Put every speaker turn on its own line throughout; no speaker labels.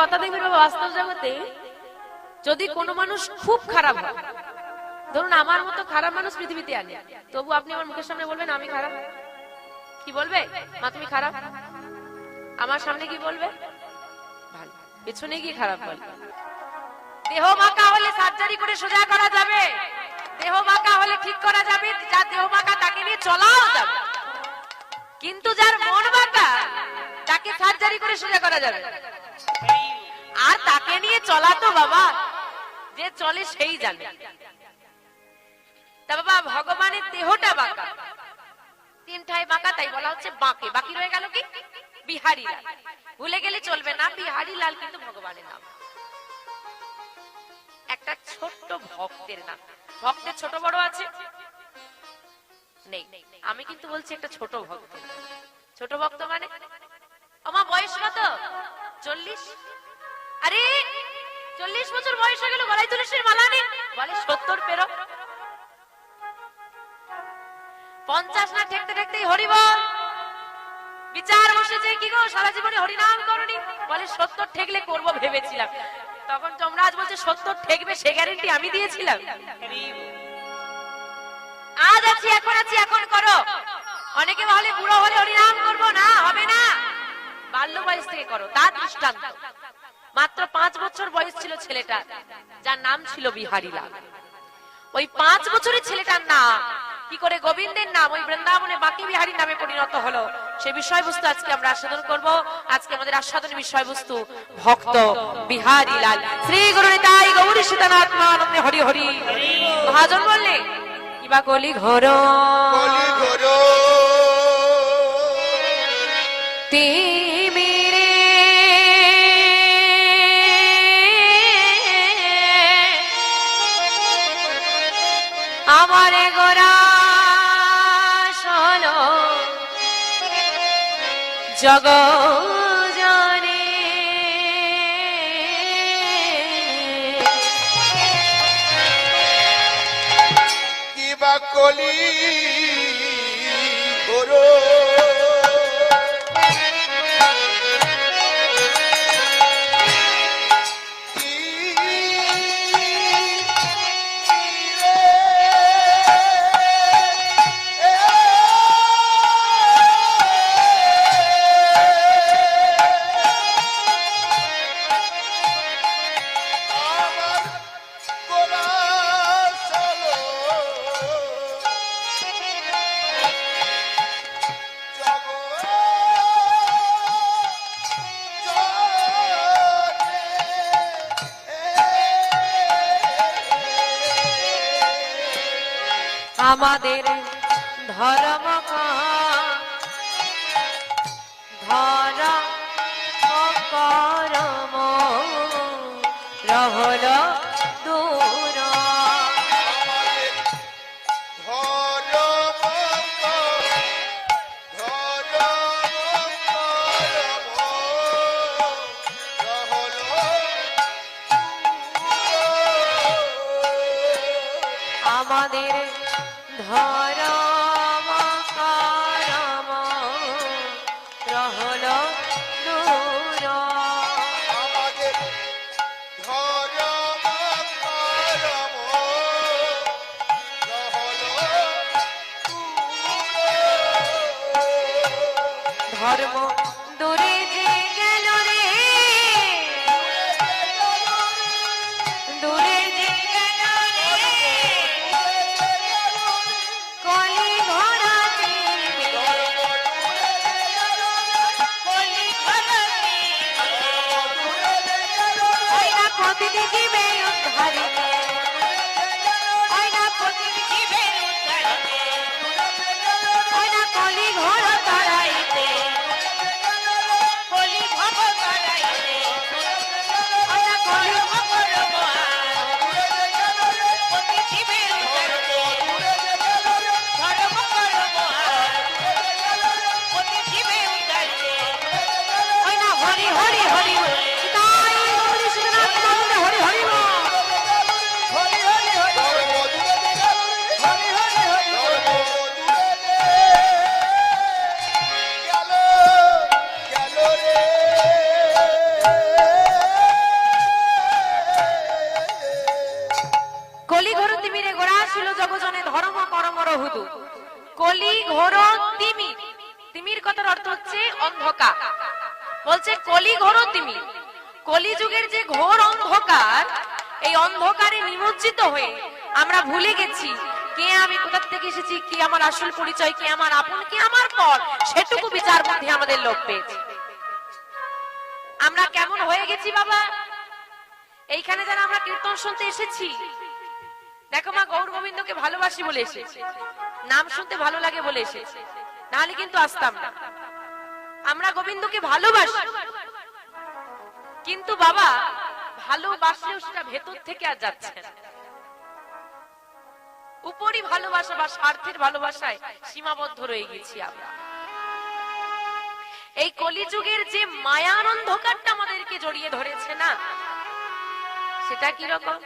কথা দেখবেন বাস্তব জগতে যদি কোনো মানুষ খুব খারাপ ধরুন আমার মতো খারাপ মানুষ পৃথিবীতে আনে তবু আপনি আমার মুখের সামনে বলবেন, আমি খারাপ কি বলবে? মা, তুমি খারাপ আমার সামনে কি বলবে? পেছনে গিয়ে খারাপ বলবে দেহ বাঁকা হলে সার্জারি করে সোজা করা যাবে। দেহ বাঁকা হলে ঠিক করা যাবে, যার দেহ বাঁকা তাকে নিয়ে চলাও যাবে। কিন্তু যার মন বাঁকা তাকে সার্জারি করে সোজা করা যাবে। আর তাকে নিয়ে চলা তো বাবা, যে চলে সেই জানে। তা বাবা, ভগবানের দেহটা বাঁকা। তিনটায় বাঁকা, তাই বলা হচ্ছে বাঁকে। বাকি রয়ে গেল কি? বিহারি লাল। ভুলে গেলে চলবে না, বিহারি লাল কিন্তু ভগবানের নাম। একটা ছোট্ট ভক্তের নাম। ভক্তের ছোট বড় আছে? নেই। আমি কিন্তু বলছি একটা ছোট ভক্ত ছোট ভক্ত মানে? আমার বয়স কত? চল্লিশ? আরে, চল্লিশ বছর বয়স হয়ে গেল, গলায় তুলসীর মালা নেই বলে, সত্তর পেরো। পঞ্চাশ না ঠেকতে ঠেকতেই হরিবল বিচার বসেছে কি গো? সারা জীবনে হরিনাম করনি। বলে, সত্তর ঠেকলে করব ভেবেছিলাম। তখন যমরাজ বলছে, সত্তর ঠেকবে, সে গ্যারেন্টি আমি দিয়েছিলাম। আজ আছি, এখন আছি, এখন করো। অনেকে বলে, বুড়ো হলে হরিনাম করব। না, হবে না। বাল্য বয়স থেকে করো। তার দৃষ্টান্ত। মাত্র পাঁচ বছর বয়স ছিল ছেলেটা যার নাম ছিল বিহারী লাল ওই পাঁচ বছরের ছেলেটার নাম কি করে গোবিন্দের নাম ওই বৃন্দাবনে বাকি বিহারী নামে পরিণত হলো সে বিষয়বস্তু আজকে আমরা আস্বাদন করব। আজকে আমাদের আস্বাদনের বিষয়বস্তু ভক্ত বিহারী লাল শ্রী গুরু নিতাই গৌরী সীতানাথ আনন্দে হরি হরি। মহাজন বললে কিবা গলি ঘর।
কলি
জগ জানে
কিবা কলি ঘোর
ধর্ম দূরে হুদু কলি ঘোর তিমি। তিমির কথার অর্থ হচ্ছে অন্ধকার। বলছে কলি ঘোর তিমি। কলিযুগের যে ঘোর অন্ধকার, এই অন্ধকারে নিমজ্জিত হয়ে আমরা ভুলে গেছি কে আমি, কোথা থেকে এসেছি, কি আমার আসল পরিচয়, কি আমার আপন, কি আমার পর, সেটুকু বিচার বুদ্ধি আমাদের লোক পেয়েছে। আমরা কেমন হয়ে গেছি বাবা? এইখানে যারা আমরা কীর্তন শুনতে এসেছি দেখো মা, গৌর গোবিন্দকে ভালোবাসি বলে এসেছি। নাম শুনতে ভালো লাগে বলে এসেছি। নাহলে কিন্তু আসতাম না। আমরা গোবিন্দকে ভালোবাসি। কিন্তু বাবা, ভালোবাসলেও সেটা ভেতর থেকে আর যাচ্ছে উপরই ভালোবাসা বা স্বার্থের ভালোবাসায় সীমাবদ্ধ রয়ে গেছি আমরা। এই কলিযুগের যে মায়ার অন্ধকারটা আমাদেরকে জড়িয়ে ধরেছে না, সেটা কি রকম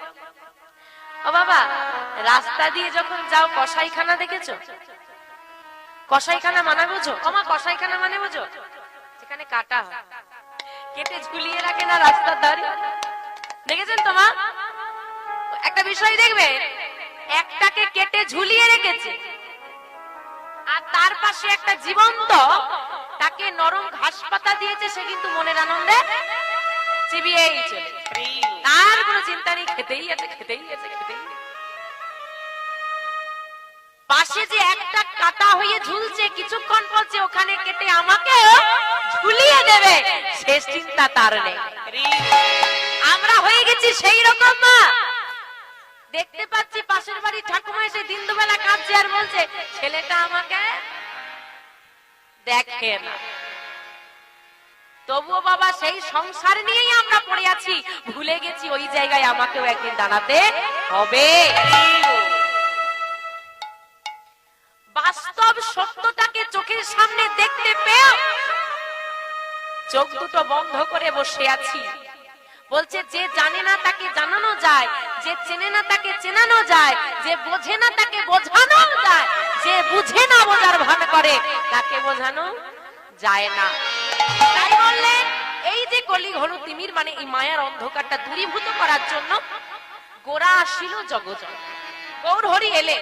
ও বাবা, রাস্তা দিয়ে যখন যাও, কসাইখানা দেখেছ? কসাইখানা মানে বোঝো? আমার কসাইখানা মানে বোঝো? যেখানে কাটা কেটে ঝুলিয়ে রাখে না রাস্তার ধারে? দেখেছেন তোমা একটা বিষয় দেখবে, একটাকে কেটে ঝুলিয়ে রেখেছে, আর তার পাশে একটা জীবন্ত, তাকে নরম ঘাস পাতা দিয়েছে, সে কিন্তু মনের আনন্দে তার কোনো চিন্তা নেই, খেতেই আছে খেতেই আছে, খেতেই পাশে যে একটা কাটা হয়ে ঝুলছে, কিছুক্ষণ পর ওখানে কেটে আমাকে ঝুলিয়ে দেবে। শেষ চিন্তা তার নেই। আমরা হয়ে গেছি সেই রকম মা। দেখতে পাচ্ছি পাশের বাড়ি ঠাকুমা এসে দিন দুবেলা কাঁদছে আর বলছে, ছেলেটা আমাকে দেখে না। তবুও বাবা, সেই সংসার নিয়েই আমরা পড়ে আছি। ভুলে গেছি ওই জায়গায় আমাকেও একদিন দাঁড়াতে হবে। বাস্তব সত্যটাকে চোখের সামনে দেখতে পেয়ে চোখ দুটো বন্ধ করে বসে আছি। বলছে, যে জানে না তাকে জানানো যায়, যে চেনে না তাকে চেনানো যায়, যে বোঝে না তাকে বোঝানো যায়, যে বুঝে না বোঝার ভান করে, তাকে বোঝানো যায় না। তাই বললেন এই যে কলি ঘন তিমির মানে এই মায়ার অন্ধকারটা দূরীভূত করার জন্য গোরা আসিল জগজন গৌর হরি এলে।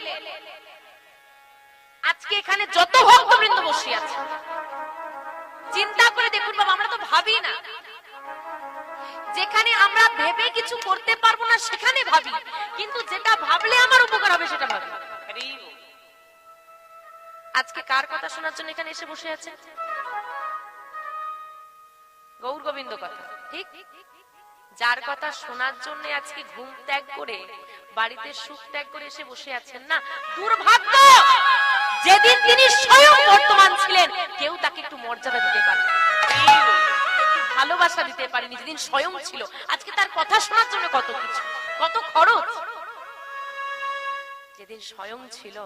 আজকে এখানে যত ভক্তবৃন্দ বসে আছে, চিন্তা করে দেখুন বাবা, আমরা তো ভাবি না। যেখানে আমরা ভেবে কিছু করতে পারব না, সেখানে ভাবি। কিন্তু যেটা ভাবলে আমার উপকার হবে, সেটা ভাবি। আজকে কার কথা শোনার জন্য এখানে এসে বসে আছে? গৌর গোবিন্দ কথা। ঠিক? যার কথা শোনার জন্য আজকে ঘুম ত্যাগ করে, বাড়িতে সুখ ত্যাগ করে এসে বসে আছেন না? দুর্ভাগ্য! যেদিন তিনি স্বয়ং বর্তমান ছিলেন, কেউ তাকে একটু মর্যাদা দিতে পারে ভালোবাসা দিতে পারেনি যেদিন স্বয়ং ছিল। আজকে তার কথা শোনার জন্য কত কিছু, কত খরচ। যেদিন স্বয়ং ছিল,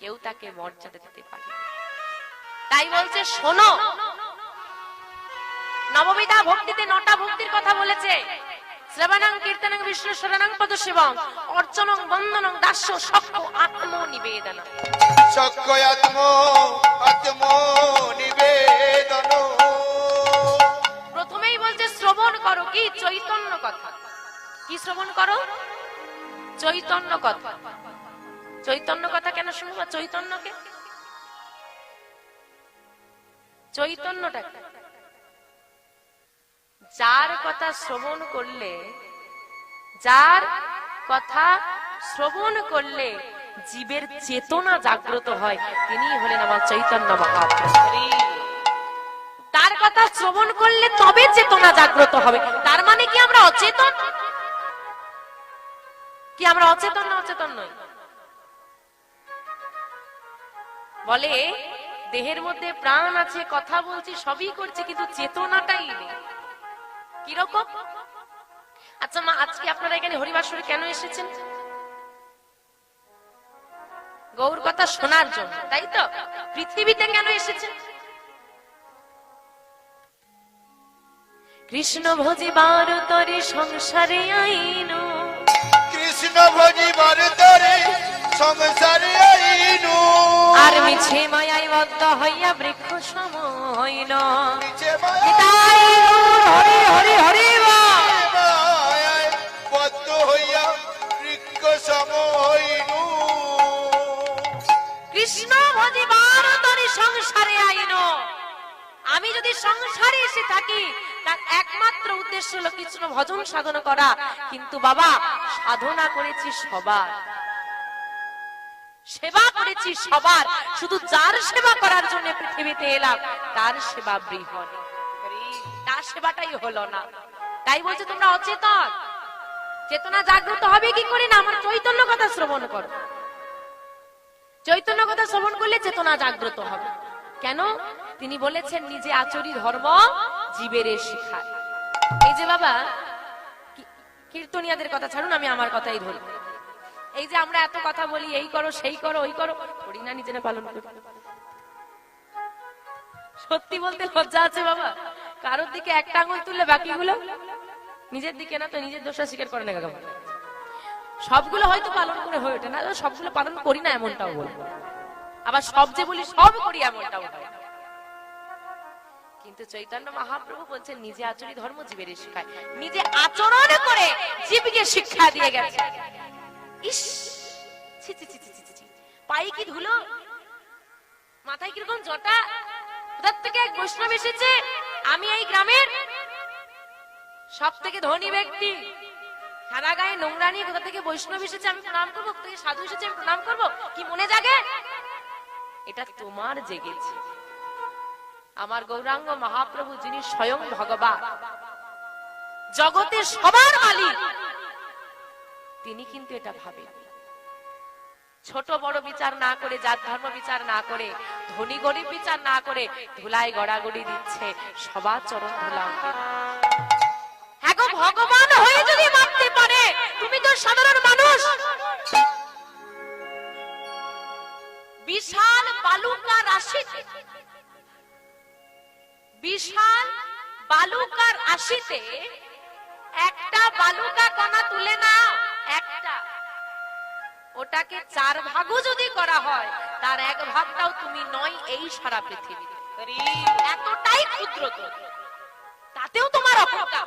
কেউ তাকে মর্যাদা দিতে পারে তাই বলছে, শোনো নববিধা ভক্তিতে নটা ভক্তির কথা বলেছে। শ্রবণং কীর্তনং বিষ্ণু শরণং পদশিবং অর্চনং বন্দনং দাস্য সক্ষ আত্ম নিবেদন
সক্ষয় আত্ম আত্ম নিবেদন
প্রথমেই বলছে শ্রবণ করো কি? চৈতন্য কথা। কি শ্রবণ করো? চৈতন্য কথা। চৈতন্য কথা কেন শুনব? চৈতন্যকে? চৈতন্যটা? যার কথা শ্রবণ করলে, যার কথা শ্রবণ করলে জীবের চেতনা জাগ্রত হয়, তিনি হলেন আমার চৈতন্য মহাপ্রভু। তার কথা শ্রবণ করলে তবে চেতনা জাগ্রত হবে। তার মানে কি আমরা অচেতন? কি আমরা অচেতন না অচেতন নই? বলে, দেহের মধ্যে প্রাণ আছে, কথা বলছি, সবই করছি, কিন্তু চেতনাটাই নেই। কীরকম আচ্ছা মা, আজকে আপনারা এখানে হরিবাসরে কেন এসেছেন? গৌর কথা শোনার জন্য, তাই তো? পৃথিবীতে কেন এসেছেন? কৃষ্ণ ভজিবার তরে সংসারে আইনু।
কৃষ্ণ ভজিবার তরে সংসারে
আর মিছে মায়াই বদ্ধ হইয়া বৃক্ষ সম হইল
হরি হরি
হরি কৃষ্ণ ভজিবার তরি সংসারে আইন।
আমি যদি সংসারে এসে থাকি তার একমাত্র
উদ্দেশ্য হলো কৃষ্ণ ভজন সাধনা করা। কিন্তু বাবা সাধনা করেছি সবার। সেবা করেছি সবার। শুধু যার সেবা করার জন্য পৃথিবীতে এলাম, তার সেবা বৃহৎ। তার সেবাটাই হলো না। তাই বলছে, তোমরা অচেতন। চেতনা জাগ্রত হবে কি করে না? আমার চৈতন্য কথা শ্রবণ করো। চৈতন্য কথা শ্রবণ করলে চেতনা জাগ্রত হবে। কেন? তিনি বলেছেন, নিজে আচরি ধর্ম জীবের শিখায় এই যে বাবা কীর্তনিয়াদের কথা ছাড়ুন, আমি আমার কথাই ধরি এই যে আমরা এত কথা বলি, এই করো, সেই করো, ওই করো। থরি না, নিজেরা পালন করি। সত্যি বলতে লজ্জা আছে বাবা। কারোর দিকে একটা আঙুল তুললে বাকিগুলো? নিজের দিকে না তো নিজের দোষা স্বীকার করে না কাকা সবগুলো হয়তো পালন করে হয়ে ওঠে, না সবগুলো পালন করি না এমনটাও বলব আবার সব যে বলি, সব করি এমনটাও কিন্তু চৈতন্য মহাপ্রভু বলছেন, নিজে আচরি ধর্ম জীবের শিখায় নিজে আচরণ করে জীবকে শিক্ষা দিয়ে গেছে। ধুলো? মাথায় কীরকম থেকে এক বৈষ্ণব এসেছে? আমি এই গ্রামের ধনী ব্যক্তি। গায়ে থেকে বৈষ্ণব এসেছে? আমি প্রণাম করব? সাধু এসেছে? করব? কি মনে এটা তোমার জেগেছে। আমার গৌরাঙ্গ মহাপ্রভু যিনি স্বয়ং ভগবান, জগতের সবার মালিক তিনি কিন্তু এটা ভাবেন। ছোট বড় বিচার না করে, জাত ধর্ম বিচার না করে, ধনী গরিব বিচার না করে, ধুলাই গড়াগড়ি দিচ্ছে সবার চরণ ধুলা। হ্যাঁ ভগবান হয়ে যদি পারে, তুমি তো সাধারণ মানুষ। বিশাল বালুকা রাশিতে বিশাল বালুকার রাশিতে একটা বালুকা কণা তুলে নাও। ওটাকে চার ভাগও যদি করা হয়, তার এক ভাগটাও তুমি নয় এই সারা পৃথিবীতে। এতটাই ক্ষুদ্র তাতেও তোমার অহংকার।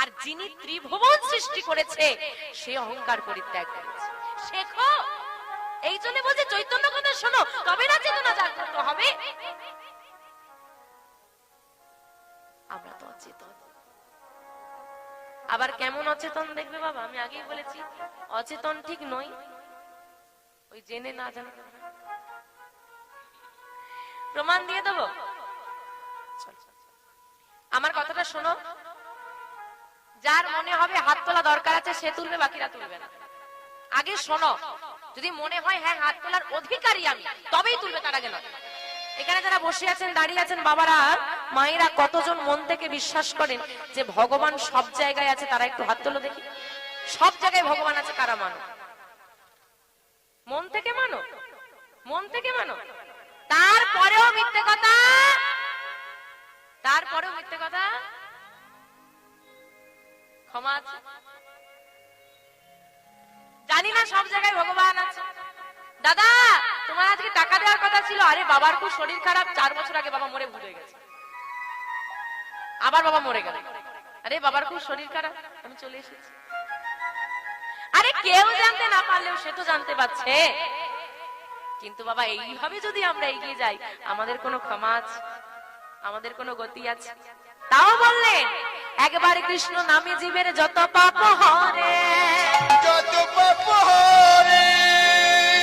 আর যিনি ত্রিভুবন সৃষ্টি করেছে, সে অহংকার পরিত্যাগ করেছে। শেখো, এই জন্য বলছে, চৈতন্য কথা শোনো তবে না চেতনা জাগ্রত হবে? আমরা তো অচেতন। আবার কেমন অচেতন দেখবে বাবা? আমি আগেই বলেছি, অচেতন ঠিক নই ওই জেনে না জানা। প্রমাণ দিয়ে দেবো। আমার কথাটা শোনো। যার মনে হবে হাত তোলা দরকার আছে, সে তুলবে, বাকিরা তুলবে না। আগে শোনো, যদি মনে হয় হ্যাঁ হাত তোলার অধিকারী আমি, তবেই তুলবে তার নয়। এখানে যারা বসে আছেন, দাঁড়িয়ে আছেন, বাবারা মায়েরা কতজন মন থেকে বিশ্বাস করেন যে ভগবান সব জায়গায় আছে, তারা একটু হাত তোলো দেখি। সব জায়গায় ভগবান আছে, কারা মানো? মন থেকে মানো? মন থেকে মানো? তারপরেও মিথ্যে কথা? তারপরেও মিথ্যে কথা? ক্ষমা আছে? জানি না সব জায়গায় ভগবান আছে। দাদা, তোমার আজকে টাকা দেওয়ার কথা ছিল, আরে বাবার খুব শরীর খারাপ, চার বছর আগে বাবা মরে ভুলে গেছে। আবার বাবা মরে গেল। আরে বাবার খুব শরীর খারাপ আমি চলে এসেছি। আরে কেউ জানতে না পারলেও সে তো জানতে পারছে। কিন্তু বাবা এইভাবে যদি আমরা এগিয়ে যাই আমাদের কোনো ক্ষমা আছে আমাদের কোনো গতি আছে। তাও বললেন একবার কৃষ্ণ নামে জীবের যত পাপ হরে
যত পাপ হরে।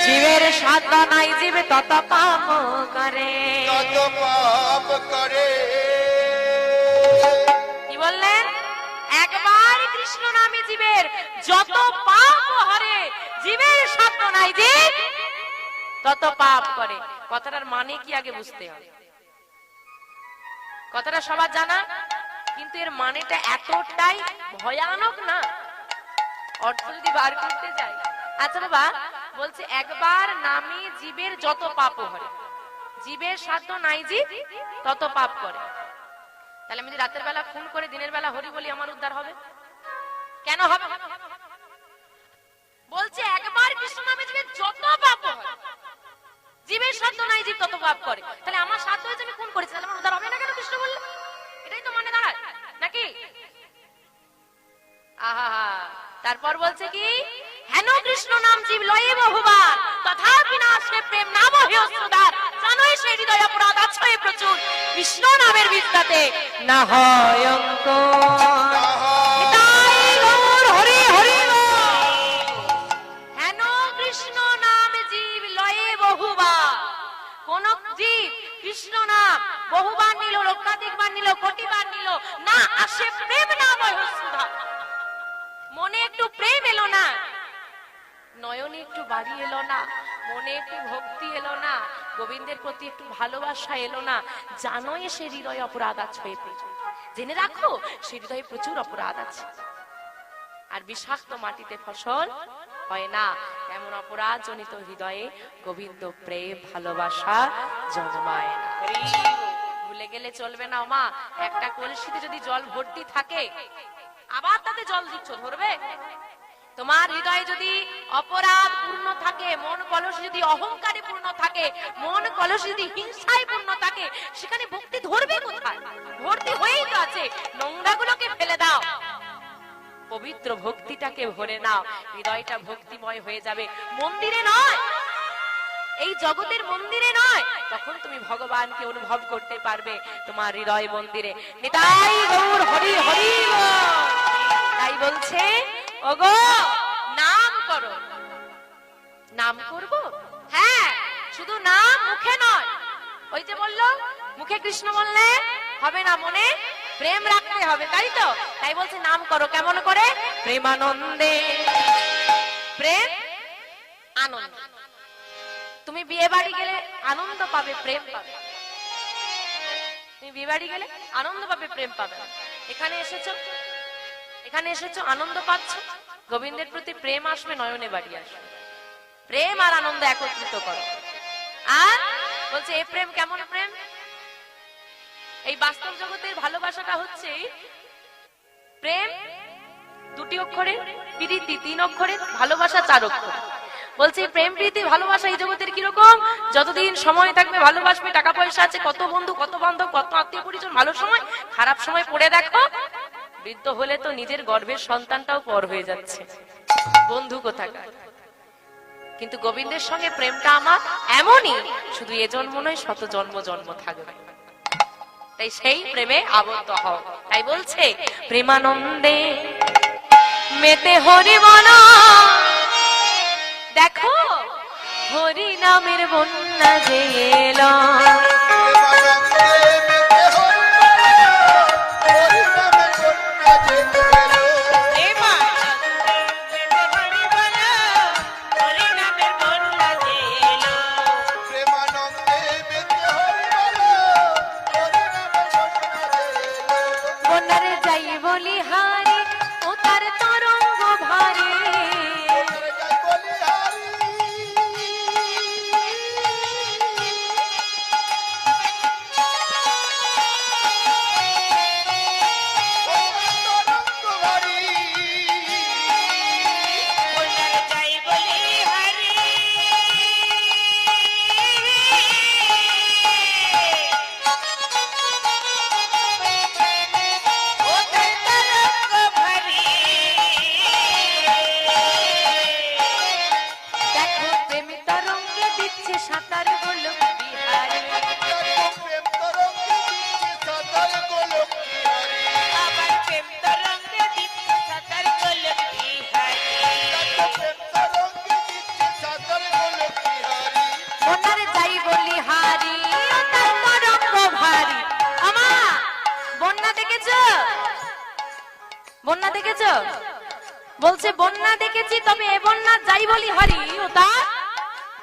জীবের সাধ্য নাই জীবে তত পাপ করে।
তত পাপ করে।
বললেন, একবার কৃষ্ণ নামে জীবের যত পাপ হরে জীবের সাধ্য নাই জীব তত পাপ করে। কথাটার মানে কি আগে বুঝতে হবে। কথাটা সবার জানা, কিন্তু এর মানেটা এতটাই ভয়ানক না। অর্থ যদি বার করতে যাই। আচ্ছা বাবা, বলছে, একবার নামে জীবের যত পাপ হয় জীবের সাধ্য নাই জীব তত পাপ করে। তাহলে আমি যদি রাতের বেলা খুন করে দিনের বেলা হরি বলি, আমার উদ্ধার হবে? কেন হবে? বলছে, একবার কৃষ্ণ নামে জীবের যত পাপ জীবের সাধ্য নাই, জীব তত পাপ করে। তাহলে আমার সাধ্য হয়েছে আমি খুন করেছি, তাহলে আমার উদ্ধার হবে না কেন কৃষ্ণ বলল? এটাই তো মানে দাঁড়ায়, নাকি? আহা, তারপর বলছে কি, হেন কৃষ্ণ নাম জীব লয়ে বহুবার, তথাপি না সে প্রেম না বহে অশ্রুধার জানোই সেই হৃদয় অপরাধ আছয়ে প্রচুর। কৃষ্ণ নামের বিদ্যাতে না হয় অঙ্ক জীব কৃষ্ণ নাম বহুবার নিল লক্ষাধিক বার নিল, কোটিবার নিল, না আসে প্রেম নাম সুধা মনে একটু প্রেম এলো না, নয়নে একটু বাড়ি এলো না, মনে একটু ভক্তি এলো না গোবিন্দের প্রতি একটু ভালোবাসা এলো না, জানোই সে হৃদয়ে অপরাধ আছে। জেনে রাখো, সে হৃদয়ে প্রচুর অপরাধ আছে। আর বিষাক্ত মাটিতে ফসল হয় না, এমন অপরাধ জনিত হৃদয়ে গোবিন্দ প্রেম, ভালোবাসা জন্মায় না। ভুলে গেলে চলবে না মা, একটা কলসিতে যদি জল ভর্তি থাকে, আবার তাতে জল দিচ্ছ, ধরবে? তোমার হৃদয়ে যদি অপরাধ পূর্ণ থাকে, মন কলস যদি অহংকারে পূর্ণ থাকে, মন কলস যদি হিংসায় পূর্ণ থাকে, সেখানে ভক্তি ধরবে কোথায়? ভর্তি হয়েই তো আছে। নোংরাগুলোকে ফেলে দাও। পবিত্র ভক্তিটাকে ভরে নাও। হৃদয়টা ভক্তিময় হয়ে যাবে। মন্দিরে নয়। এই জগতের মন্দিরে নয়। তখন তুমি ভগবানকে অনুভব করতে পারবে তোমার হৃদয় মন্দিরে। নিতাই গৌর হরি হরি তাই বলছে ওগো, নাম করো। নাম করব? হ্যাঁ শুধু নাম মুখে নয়। ওই যে বলল, মুখে কৃষ্ণ বললে হবে না মনে, প্রেম রাখতে হবে, তাই তো? তাই বলছে, নাম করো, কেমন করে? প্রেমানন্দে। প্রেম, আনন্দ। তুমি বিয়ে বাড়ি গেলে আনন্দ পাবে, প্রেম পাবে। তুমি বিয়ে বাড়ি গেলে আনন্দ পাবে, প্রেম পাবে। এখানে এসেছ? এখানে এসেছ, আনন্দ পাচ্ছ? গোবিন্দের প্রতি প্রেম আসবে, নয়নে বাড়ি আসবে। প্রেম আর আনন্দ একত্রিত করো। আর বলছে এই প্রেম কেমন প্রেম? এই বাস্তব জগতের ভালোবাসাটা হচ্ছে প্রেম দুটি অক্ষরে, প্রীতি তিন অক্ষরে, ভালোবাসা চার অক্ষরে। বলছে, প্রেম, প্রীতি, ভালোবাসা এই জগতের কীরকম? যতদিন সময় থাকবে, ভালোবাসবে, টাকা পয়সা আছে, কত বন্ধু, কত বান্ধব, কত আত্মীয় পরিজন ভালো সময়, খারাপ সময় পড়ে দেখো বৃদ্ধ হলে তো নিজের গর্ভের সন্তানটাও পর হয়ে যাচ্ছে। বন্ধু কোথাকার? কিন্তু গোবিন্দের সঙ্গে প্রেমটা আমার এমনই, শুধু এ জন্ম নয়, শত জন্ম জন্ম থাকবে। তাই সেই প্রেমে আবদ্ধ হও। তাই বলছে, প্রেমানন্দে মেতে হরি মনা দেখো, হরি নামের বন্যা যে বন্যা দেখেছ? বলছে, বন্যা দেখেছি, তবে এ বন্যা যাই বলি, হারি ও তার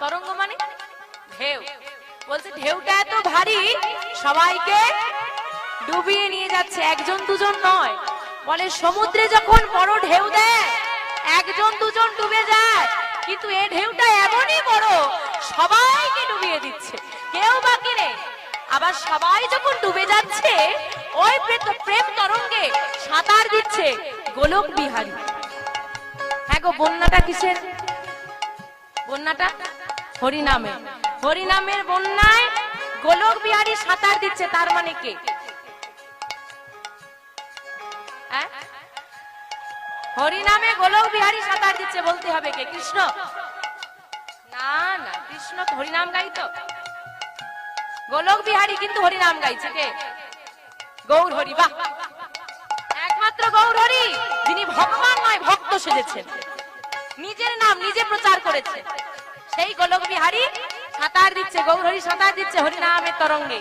তরঙ্গ মানে ঢেউ। বলছে, ঢেউটা এত ভারী, সবাইকে ডুবিয়ে নিয়ে যাচ্ছে, একজন দুজন নয়। বলে, সমুদ্রে যখন বড় ঢেউ দেয়, একজন দুজন ডুবে যায়, কিন্তু এ ঢেউটা এমনই বড়, সবাইকে ডুবিয়ে দিচ্ছে, কেউ বাকি নেই। আবার সবাই যখন ডুবে যাচ্ছে, ওই প্রেম তরঙ্গে সাঁতার দিচ্ছে গোলক বিহারী। হ্যাঁ গো, বন্যাটা কিসের? বন্যাটা? হরিনামে। হরিনামের বন্যায় গোলক বিহারী সাঁতার দিচ্ছে, তার মানে কে? হ্যাঁ? হরিনামে গোলক বিহারী সাঁতার দিচ্ছে বলতে হবে কে? কৃষ্ণ? না না, কৃষ্ণ হরিনাম গাই তো। গোলক বিহারী কিন্তু হরি নাম গাইছে কে? গৌর হরি, বাহ। একমাত্র গৌর হরি, যিনি ভগবান নয় ভক্ত সেজেছেন। নিজের নাম নিজে প্রচার করেছে সেই গোলক বিহারী সাঁতার দিচ্ছে, গৌর হরি সাঁতার দিচ্ছে হরিনামের তরঙ্গে।